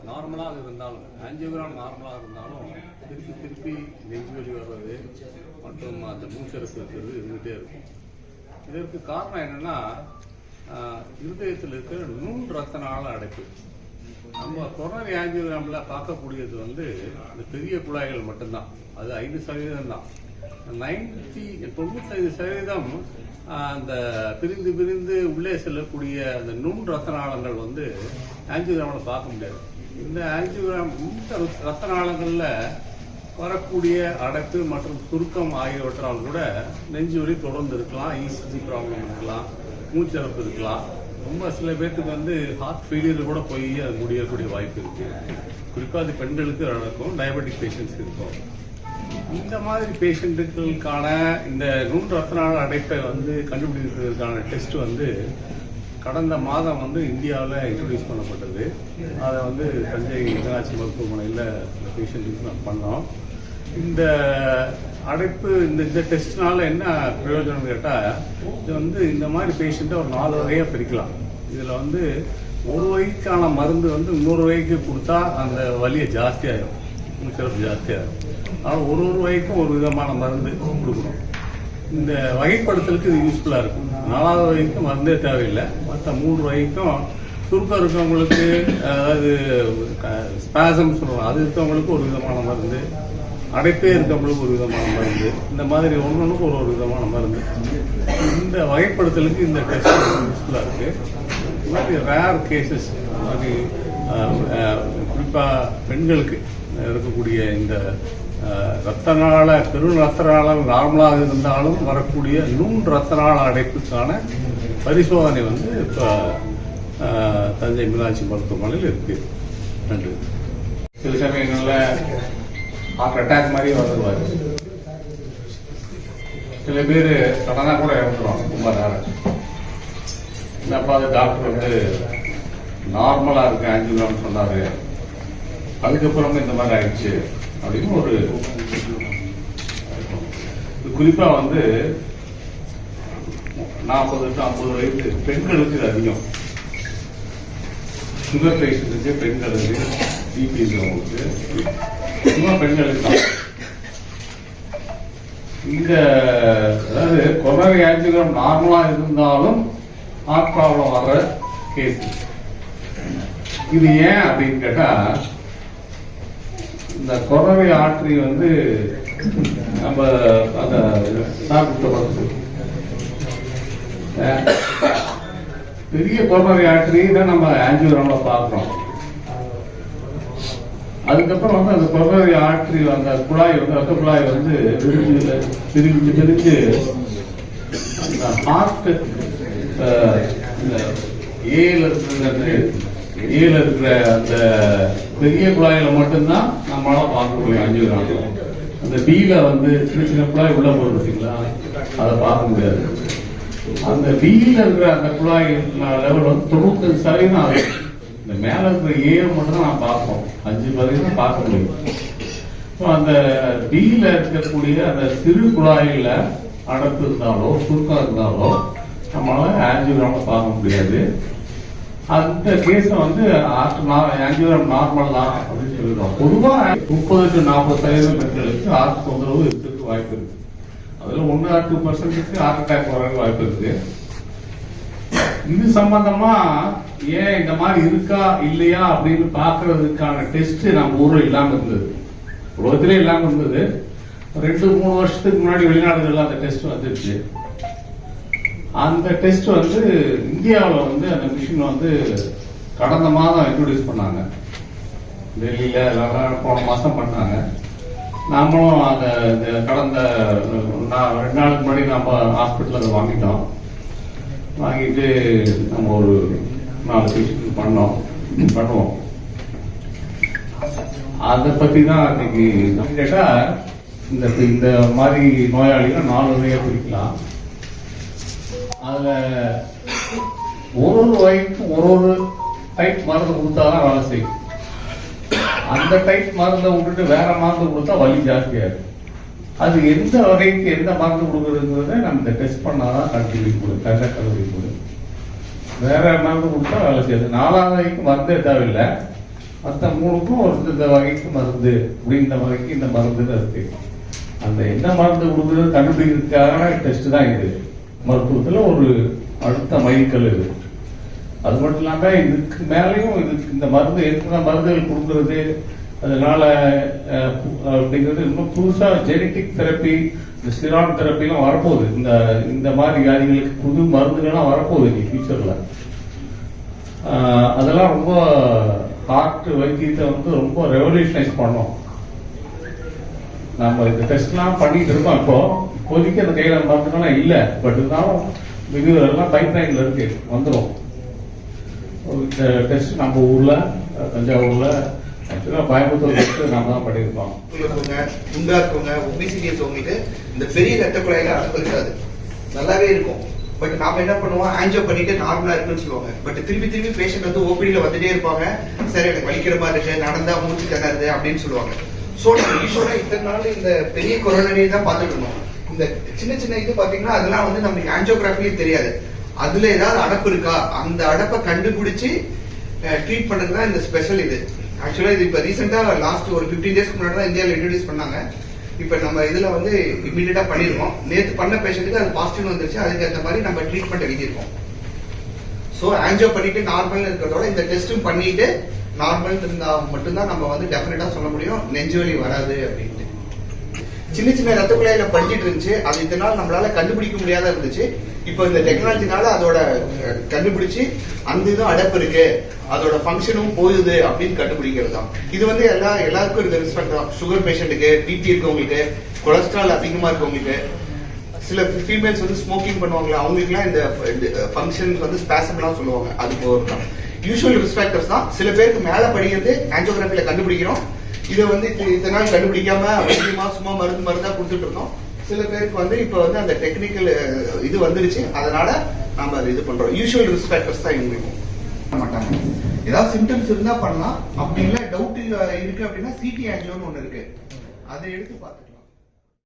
இருந்தாலும் ஆஞ்சியோகிராம் நார்மலாக இருந்தாலும் திருப்பி திருப்பி நெஞ்சு வலி வர்றது மற்றும் அந்த மூச்சரசு இருக்கிறது இருந்துகிட்டே இருக்கும். இதற்கு காரணம் என்னன்னா ஆஹ், இருதயத்தில் இருக்கிற நுண் ரத்த நாள அடைப்பு. நம்ம கொரோனா ஆஞ்சியோகிராமில் பார்க்கக்கூடியது வந்து இந்த பெரிய குழாய்கள் மட்டும்தான். அது ஐந்து சதவீதம் தான். நைன்டி தொண்ணூத்தைந்து சதவீதம் ஆஹ், அந்த பிரிந்து பிரிந்து உள்ளே செல்லக்கூடிய அந்த நுண் ரத்த நாளங்கள் வந்து ஆஞ்சியோகிராமில் பார்க்க முடியாது. இந்த ஆஞ்சியோகிராம் இந்த ரத்த நாளங்களில் வரக்கூடிய அடைப்பு மற்றும் சுருக்கம் ஆகியவற்றால் கூட நெஞ்சு வலி தொடர்ந்து இருக்கலாம் இசிஜி ப்ராப்ளம் இருக்கலாம் மூச்சிறப்பு இருக்கலாம். ரொம்ப சில பேர்த்துக்கு வந்து ஹார்ட் ஃபெயிலியர் கூட போய் அது முடியக்கூடிய வாய்ப்பு இருக்கு. குறிப்பாக அது பெண்களுக்கு நடக்கும் டயபெட்டிக் பேஷண்ட்ஸ் இருக்கும். இந்த மாதிரி பேஷண்ட்டுகளுக்கான இந்த நுண் ரத்த நாள அடைப்பை வந்து கண்டுபிடிக்கிறதுக்கான டெஸ்ட் வந்து கடந்த மாதம் வந்து இந்தியாவில் இன்ட்ரடியூஸ் பண்ணப்பட்டது. அதை வந்து தஞ்சை மீனாட்சி மருத்துவமனையில் பேஷண்ட்டுக்கு நான் பண்ணோம். இந்த அடைப்பு இந்த இந்த டெஸ்ட்னால என்ன பிரயோஜனம் கேட்டால் இது வந்து இந்த மாதிரி பேஷண்ட்டை ஒரு நாலு வகையாக பிரிக்கலாம். இதில் வந்து ஒரு வகைக்கான மருந்து வந்து இன்னொரு வகைக்கு கொடுத்தா அந்த வலியை ஜாஸ்தியாயிடும் சிறப்பு ஜாஸ்தியாகும் ஆனால் ஒரு ஒரு வகைக்கும் ஒரு விதமான மருந்து கொடுக்கணும். இந்த வகைப்படுத்தலுக்கு இது யூஸ்ஃபுல்லாக இருக்கும். நாலாவது வகைக்கும் மருந்தே தேவையில்லை. மற்ற மூன்று வகைக்கும் சுருக்கம் இருக்கவங்களுக்கு அதாவது ஸ்பாசம் சொல்லுவாங்க அது இருக்கவங்களுக்கு ஒரு விதமான மருந்து. அடைப்பே இருக்கவங்களுக்கு ஒரு விதமான மருந்து. இந்த மாதிரி ஒன்றுக்கு ஒரு ஒரு விதமான மருந்து. இந்த வகைப்படுத்தலுக்கு இந்த டெஸ்ட் யூஸ்ஃபுல்லாக இருக்கு. இது மாதிரி ரேர் கேசஸ் மாதிரி குறிப்பாக பெண்களுக்கு இருக்கக்கூடிய இந்த அஹ், ரத்த நாள பெரு ரத்த நாளம் நார்மலாக இருந்தாலும் வரக்கூடிய நுண் ரத்த நாள அடைப்புக்கான பரிசோதனை வந்து இப்போ தஞ்சை மீனாட்சி மருத்துவமனையில் இருக்கு. நன்றி. சில சமயங்களில் ஹார்ட் அட்டாக் மாதிரி வந்துடுவார் சில பேர் சடனாக கூட இறந்துருவாங்க ரொம்ப நேரம். என்னப்பா அது டாக்டர் வந்து நார்மலாக இருக்கு ஆஞ்சியோகிராம் சொன்னார். அதுக்கப்புறமும் இந்த மாதிரி ஆயிடுச்சு. அப்படின்னு ஒரு குறிப்பா வந்து நாற்பது டு ஐம்பது வயசு பெண்களுக்கு இது அதிகம். சுகர் பேஷண்ட்டுக்கு பெண்களுக்கு பிபி இருக்கவங்களுக்கு சும்மா பெண்களுக்கு தான் இந்த அதாவது கொரோனா ஆஞ்சியோகிராம் நார்மலா இருந்தாலும் ஹார்ட் ப்ராப்ளம் வர்ற கேஸ் இது ஏன் அப்படின்னு கேட்டா இந்த கொரோனா ஆற்றி வந்து நம்ம அந்த சாப்பிட்டு பெரிய கொரோனா ஆற்றி தான் நம்ம ஆஞ்சிபுரம்ல பாக்குறோம் அதுக்கப்புறம் வந்து அந்த கொரோனா ஆற்றி அந்த குழாய் வந்து ரத்த குழாய் வந்து விரிஞ்சு பிரிஞ்சு விரிஞ்சு அந்த ஹார்ட் இந்த ஏல இருந்து அந்த இருக்கிற அந்த பெரிய குழாயில மட்டும்தான் நம்மளால பார்க்க முடியும் அஞ்சு கிராம் அந்த பில வந்து சின்ன சின்ன குழாய் உள்ள போகுது பார்த்தீங்களா அதை பார்க்க முடியாது. அந்த பில இருக்கிற அந்த குழாய் லெவல் வந்து தொண்ணூத்தஞ்சு சதவீதம் ஆகும் இந்த மேல இருக்கிற ஏழு மட்டும் தான் நான் பார்ப்போம். அஞ்சு சதவீதம் பார்க்க முடியும். So, அந்த பில இருக்கக்கூடிய அந்த சிறு குழாயில அடப்பு இருந்தாலோ சுருக்கம் இருந்தாலோ நம்மளால ஆஞ்சியோகிராம பார்க்க முடியாது. அந்த கேஸ் வந்து ஆஞ்சியோகிராம் நார்மல் தான் அப்படின்னு சொல்லிடுவோம் பொதுவா முப்பது டு நாற்பது சதவீதம் பெண்களுக்கு ஹார்ட் தொந்தரவு இருக்கிறதுக்கு வாய்ப்பு இருக்கு. அதுல ஒன்னு ஆர் டூ பர்சன்ட்டுக்கு ஹார்ட் அட்டாக் வர்றதுக்கு வாய்ப்பு இருக்கு. இது சம்பந்தமா ஏன் இந்த மாதிரி இருக்கா இல்லையா அப்படின்னு பாக்குறதுக்கான டெஸ்ட் நம்ம ஊர்ல இல்லாம இருந்தது. உலகத்திலே இல்லாம இருந்தது. ரெண்டு மூணு வருஷத்துக்கு முன்னாடி வெளிநாடுகள்ல அந்த டெஸ்ட் வந்துருச்சு. அந்த டெஸ்ட் வந்து இந்தியாவில் வந்து அந்த மிஷின் வந்து கடந்த மாதம் இன்ட்ரடியூஸ் பண்ணாங்க. டெல்லியில போன மாசம் பண்ணாங்க. நாமளும் அந்த இந்த கடந்த நா- ரெண்டு நாளுக்கு முன்னாடி நம்ம ஹாஸ்பிட்டலில் அதை வாங்கிட்டோம். வாங்கிட்டு நம்ம ஒரு நாலு பேஷண்ட் பண்ணோம். பண்ணுவோம். அதை பற்றி தான் இன்னைக்கு கேட்டால் இந்த இந்த மாதிரி நோயாளிகள் நாலு வகையா பிரிக்கலாம். அதில் ஒரு ஒரு வகைக்கும் ஒரு ஒரு டைப் மருந்து கொடுத்தாதான் வேலை செய்யும். அந்த டைப் மருந்தை விட்டுட்டு வேற மருந்து கொடுத்தா வலி ஜாஸ்தியாக இருக்கும் அது எந்த வகைக்கு எந்த மருந்து கொடுக்குறதுங்கிறத நம்ம இந்த டெஸ்ட் பண்ணாதான் கண்டுபிடிக்க முடியும் கண்ட கண்டுபிடிக்க முடியும். வேற மருந்து கொடுத்தா வேலை செய்யாது. நாலாவது வகைக்கு மருந்தே தேவையில்லை. மற்ற மூணுக்கும் ஒரு இந்த வகைக்கு மருந்து அப்படின்ற வகைக்கு இந்த மருந்துன்னு இருக்கு. அந்த என்ன மருந்து கொடுக்குறது கண்டுபிடிக்கிறதுக்கான டெஸ்ட் தான் இது. மருத்துவத்துல ஒரு அடுத்த மைல்கல் இது அது மட்டும் இல்லாம இதுக்கு மேலேயும் இதுக்கு இந்த மருந்து ஏற்கனவே மருந்துகள் கொடுக்கறது அதனால அஹ், அப்படிங்கிறது இன்னும் புதுசா ஜெனட்டிக் தெரப்பி இந்த ஸ்டிரான் தெரப்பிலாம் வரப்போகுது. இந்த இந்த மாதிரி வியாதிகளுக்கு புது மருந்துகள்லாம் வரப்போகுது இனி ஃபியூச்சர்ல அதெல்லாம் ரொம்ப ஹார்ட் வைத்தியத்தை வந்து ரொம்ப ரெவல்யூஷனைஸ் பண்ணோம். நம்ம இந்த டெஸ்ட்லாம் பண்ணிட்டு இருக்கோம் இப்போ. இப்போதைக்கு அந்த கையில மருந்துகள்லாம் இல்லை பட் இருந்தாலும் மிகு எல்லாம் பைப் லைன்ல இருக்கு வந்துடும் டெஸ்ட் நம்ம ஊர்ல தஞ்சாவூர்ல ஆக்சுவலா கோயம்புத்தூர் டெஸ்ட் நாம தான் பண்ணியிருக்கோம். இருக்கவங்க குண்டா இருக்கவங்க ஒபிசிட்டி இருக்கவங்களுக்கு இந்த பெரிய ரத்த குழாயில அடப்பு இருக்காது. நல்லாவே இருக்கும். பட் நாம என்ன பண்ணுவோம்? ஆன்ஜோ பண்ணிட்டு நார்மலா இருக்குன்னு சொல்லுவாங்க. பட் திருப்பி திருப்பி பேஷண்ட் வந்து ஓபிடியில வந்துட்டே இருப்பாங்க. சரி எனக்கு வலிக்கிற மாதிரி இருக்கு. நடந்தா மூச்சு திணறுது. அப்படின்னு சொல்லுவாங்க. சோ நம்ம யூஸ்வலா இத்தனை நாள் இந்த பெரிய கொரோனரியை தான் பார்த்துட்டு இருந்தோம். இந்த சின்ன சின்ன இது பாத்தீங்கன்னா அதெல்லாம் வந்து நமக்கு ஆன்ஜியோகிராஃபிலே தெரியாது. அதுல ஏதாவது அடப்பு இருக்கா? அந்த அடப்பை கண்டுபிடிச்சு ட்ரீட் பண்றது தான் இந்த ஸ்பெஷல் இது. ஆக்சுவலா இது இப்ப ரீசெண்டா லாஸ்ட் ஒரு 15 டேஸ்க்கு முன்னாடி தான் இந்தியாவில் இன்ட்ரடியூஸ் பண்ணாங்க. இப்ப நம்ம இதுல வந்து இமீடியட்டா பண்ணிருக்கோம் நேத்து பண்ண பேஷண்ட்டுக்கு அது பாசிட்டிவ் வந்துருச்சு. அதுக்கு ஏற்ற மாதிரி நம்ம ட்ரீட்மெண்ட் எழுதியிருக்கோம். சோ ஆன்ஜியோ பண்ணிட்டு நார்மல் இருக்கிறதோட இந்த டெஸ்டும் பண்ணிட்டு நார்மல் இருந்தா மட்டும்தான் நம்ம வந்து டெஃபினட்டா சொல்ல முடியும். நெஞ்சுவலி வராது அப்படின்னு. சின்ன சின்ன ரத்த குழாயில படிக்கிட்டு இருந்துச்சு. அது இதனால் நம்மளால கண்டுபிடிக்க முடியாத இருந்துச்சு. இப்போ இந்த டெக்னாலஜினால அதோட கண்டுபிடிச்சு அந்த இதுவும் அடப்பு இருக்கு. அதோட ஃபங்க்ஷனும் போகுது அப்படின்னு கண்டுபிடிக்கிறது தான். இது வந்து எல்லா எல்லாருக்கும் இருக்க ரெஸ்பெக்ட் தான். சுகர் பேஷண்ட்டுக்கு பிபி இருக்கவங்களுக்கு கொலஸ்ட்ரால் அதிகமா இருக்கவங்களுக்கு. சில ஃபீமேல்ஸ் வந்து ஸ்மோக்கிங் பண்ணுவாங்களா அவங்களுக்குலாம் இந்த ஃபங்க்ஷன்ஸ் வந்து ஸ்பேசபிளாக சொல்லுவாங்க. அது போகிறோம் யூஸ்வல் ரிஸ்க் தான். சில பேருக்கு மேலே படிக்கிறது ஆன்ஜியோகிராஃபில கண்டுபிடிக்கிறோம். இதை வந்து இத்தனை நாள் கண்டுபிடிக்காம அதிகமாக சும்மா மருந்து மருந்தா கொடுத்துட்டு இருந்தோம். சில பேருக்கு வந்து இப்போ வந்து அந்த டெக்னிக்கல் இது வந்துருச்சு. அதனால நம்ம அதை இது பண்றோம். யூஸ்வல் ரிஸ்க் ஃபேக்டர்ஸ் தான் இவங்களுக்கும் மாட்டாங்க. ஏதாவது சிம்டம்ஸ் இருந்தா பண்ணலாம். அப்படி இல்லை டவுட் இருக்கு அப்படின்னா சிடி ஆங்கிலோன்னு ஒன்று இருக்கு. அதை எடுத்து பார்த்து